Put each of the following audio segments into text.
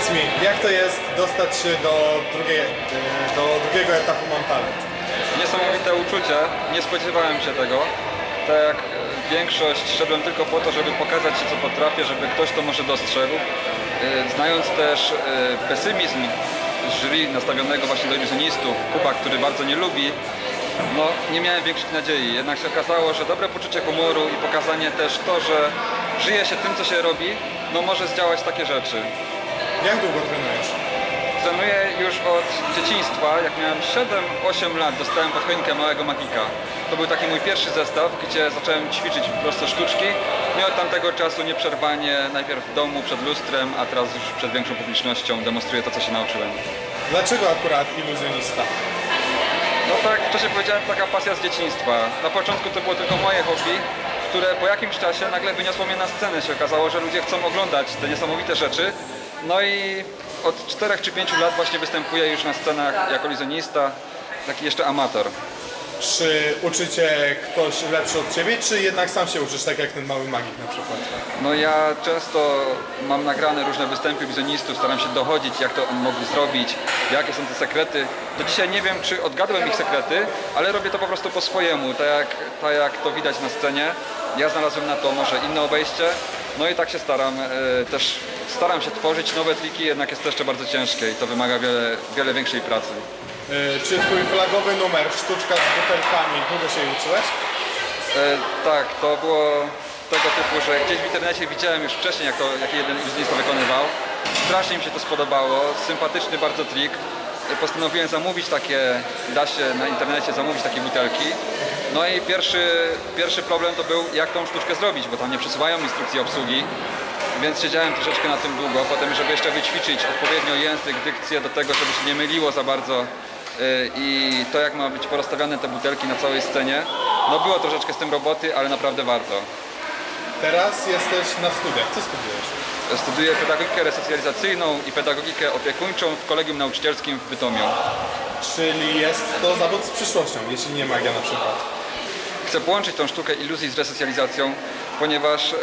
Powiedz mi, jak to jest dostać się do, e, do drugiego etapu Mam? Niesamowite uczucie, nie spodziewałem się tego. Tak jak większość, szedłem tylko po to, żeby pokazać się co potrafię, żeby ktoś to może dostrzegł. E, Znając też e, pesymizm jury nastawionego właśnie do iluzjonistów, Kuba, który bardzo nie lubi, no nie miałem większych nadziei. Jednak się okazało, że dobre poczucie humoru i pokazanie też to, że żyje się tym, co się robi, no może zdziałać takie rzeczy. Jak długo trenujesz? Trenuję już od dzieciństwa. Jak miałem 7-8 lat, dostałem pod choinkę małego magika. To był taki mój pierwszy zestaw, gdzie zacząłem ćwiczyć proste sztuczki. No i od tamtego czasu nieprzerwanie, najpierw w domu, przed lustrem, a teraz już przed większą publicznością demonstruję to, co się nauczyłem. Dlaczego akurat iluzjonista? No tak, wcześniej powiedziałem, taka pasja z dzieciństwa. Na początku to było tylko moje hobby, które po jakimś czasie nagle wyniosło mnie na scenę. Się okazało, że ludzie chcą oglądać te niesamowite rzeczy. No i od 4 czy 5 lat właśnie występuję już na scenach jako iluzjonista, taki jeszcze amator. Czy uczy cię ktoś lepszy od ciebie, czy jednak sam się uczysz, tak jak ten mały magik na przykład? No ja często mam nagrane różne występy iluzjonistów, staram się dochodzić, jak to oni mogli zrobić, jakie są te sekrety. Do dzisiaj nie wiem, czy odgadłem ich sekrety, ale robię to po prostu po swojemu, tak jak, tak jak to widać na scenie. Ja znalazłem na to może inne obejście, no i tak się staram. e, Też staram się tworzyć nowe triki, jednak jest to jeszcze bardzo ciężkie i to wymaga wiele, wiele większej pracy. E, Czy twój flagowy numer, sztuczka z butelkami, długo się jej uczyłeś? E, tak, to było tego typu, że gdzieś w internecie widziałem już wcześniej, jak to jaki jeden iluzjonista wykonywał. Strasznie mi się to spodobało, sympatyczny bardzo trik. E, Postanowiłem zamówić takie, da się na internecie zamówić takie butelki. No i pierwszy, pierwszy problem to był, jak tą sztuczkę zrobić, bo tam nie przesuwają instrukcji obsługi. Więc siedziałem troszeczkę na tym długo, potem żeby jeszcze wyćwiczyć odpowiednio język, dykcję do tego, żeby się nie myliło za bardzo i to jak ma być porozstawiane te butelki na całej scenie. No było troszeczkę z tym roboty, ale naprawdę warto. Teraz jesteś na studiach. Co studiujesz? Studiuję pedagogikę resocjalizacyjną i pedagogikę opiekuńczą w Kolegium Nauczycielskim w Bytomiu. Czyli jest to zawód z przyszłością, jeśli nie magia na przykład. Chcę połączyć tą sztukę iluzji z resocjalizacją, ponieważ e,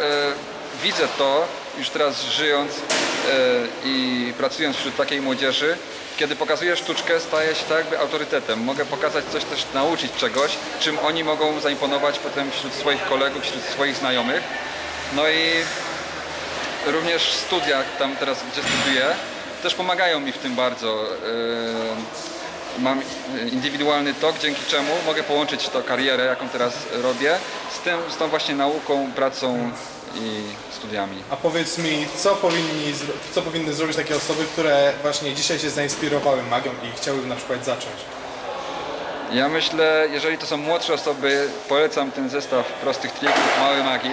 widzę to już teraz żyjąc e, i pracując wśród takiej młodzieży. Kiedy pokazuję sztuczkę, staję się tak jakby autorytetem. Mogę pokazać coś, też nauczyć czegoś, czym oni mogą zaimponować potem wśród swoich kolegów, wśród swoich znajomych. No i również studia tam teraz, gdzie studiuję, też pomagają mi w tym bardzo. Yy, Mam indywidualny tok, dzięki czemu mogę połączyć to karierę, jaką teraz robię, z, tym, z tą właśnie nauką, pracą i studiami. A powiedz mi, co, powinni, co powinny zrobić takie osoby, które właśnie dzisiaj się zainspirowały magią i chciałyby na przykład zacząć? Ja myślę, jeżeli to są młodsze osoby, polecam ten zestaw prostych trików, mały magik.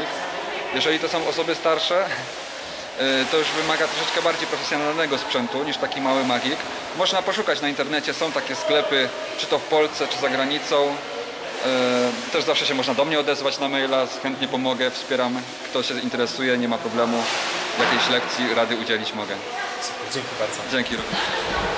Jeżeli to są osoby starsze, y, to już wymaga troszeczkę bardziej profesjonalnego sprzętu niż taki mały magik. Można poszukać na internecie, są takie sklepy, czy to w Polsce, czy za granicą. Y, Też zawsze się można do mnie odezwać na maila, chętnie pomogę, wspieram. Kto się interesuje, nie ma problemu. Jakiejś lekcji, rady udzielić mogę. Super, dzięki bardzo. Dzięki również.